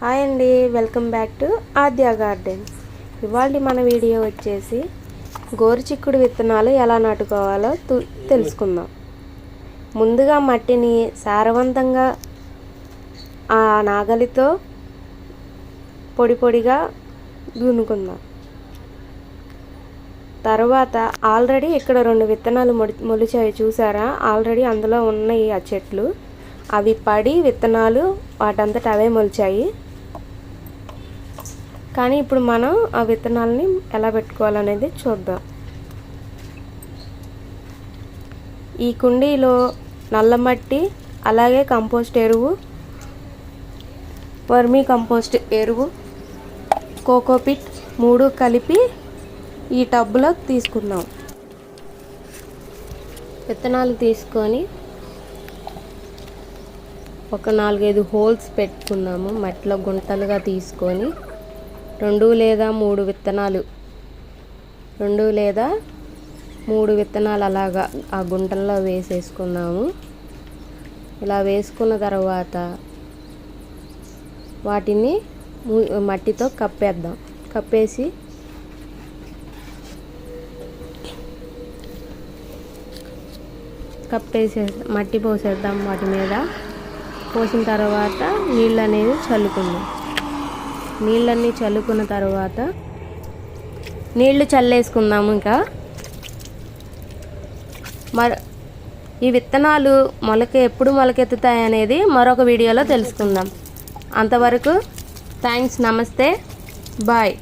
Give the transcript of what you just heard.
Hi అండి welcome back to Aadya gardens. ఇవాళ మన వీడియో వచ్చేసి గోరుచిక్కుడు విత్తనాలు ఎలా నాటుకోవాలో తెలుసుకుందాం. ముందుగా మట్టిని సారవంతంగా ఆ నాగలితో పొడి పొడిగా దున్నుకుందాం. తర్వాత ఆల్రెడీ ఇక్కడ రెండు విత్తనాలు మొడి మొలిచాయి చూసారా? ఆల్రెడీ అందులో ఉన్నాయి ఆ చెట్లు. అవి పడి విత్తనాలు వాటంతట అవే మొలిచాయి. కానీ ఇప్పుడు మనం ఆ విత్తనాలని ఎలా పెట్టుకోవాలనేది చూద్దాం. ఈ కుండీలో నల్లమట్టి అలాగే కంపోస్ట్ ఎరువు వర్మీ కంపోస్ట్ ఎరువు కోకోపిట్ మూడు కలిపి ఈ టబ్లో తీసుకుందాం. విత్తనాలు తీసుకొని ఒక నాలుగైదు హోల్స్ పెట్టుకున్నాము. మట్టిలో గుంటలుగా తీసుకొని రెండు లేదా మూడు విత్తనాలు. రెండు లేదా మూడు విత్తనాలు అలాగా ఆ గుంటల్లో వేసేసుకున్నాము. ఇలా వేసుకున్న తర్వాత వాటిని మట్టితో కప్పేద్దాం. కప్పేసి కప్పేసే మట్టి పోసేద్దాం వాటి మీద. పోసిన తర్వాత నీళ్ళు అనేది చల్లుకుందాం. నీళ్ళన్నీ చల్లుకున్న తర్వాత నీళ్ళు చల్లేసుకుందాము ఇంకా. మర ఈ విత్తనాలు మొలక ఎప్పుడు మొలకెత్తుతాయి అనేది మరొక వీడియోలో తెలుసుకుందాం. అంతవరకు థ్యాంక్స్ నమస్తే బాయ్.